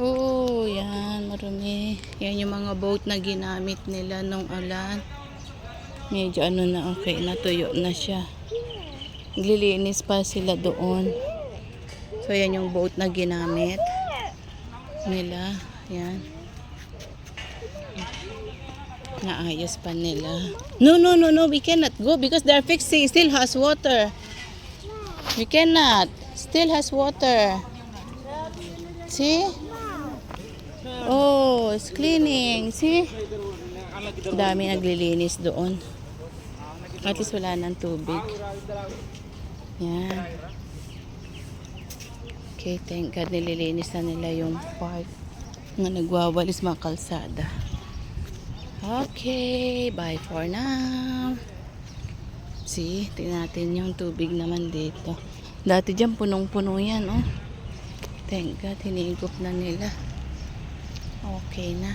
Oo, yan, marumi. Yan yung mga boat na ginamit nila nung ulan. Medyo ano na, okay, natuyo na siya. Naglilinis pa sila doon. So, yan yung boat na ginamit nila. Yan. Naayos pa nila. No, no, no, no. We cannot go because they're fixing. Still has water. We cannot. Still has water. See? It's cleaning. See? Dami naglilinis doon. At least wala ng tubig. Yan. Okay, thank God nililinis na nila yung park na nagwawalis mga kalsada. Okay, bye for now. See, tingnan natin yung tubig naman dito. Dati dyan punong-puno yan, oh. Thank God, hinigop na nila. Okay na.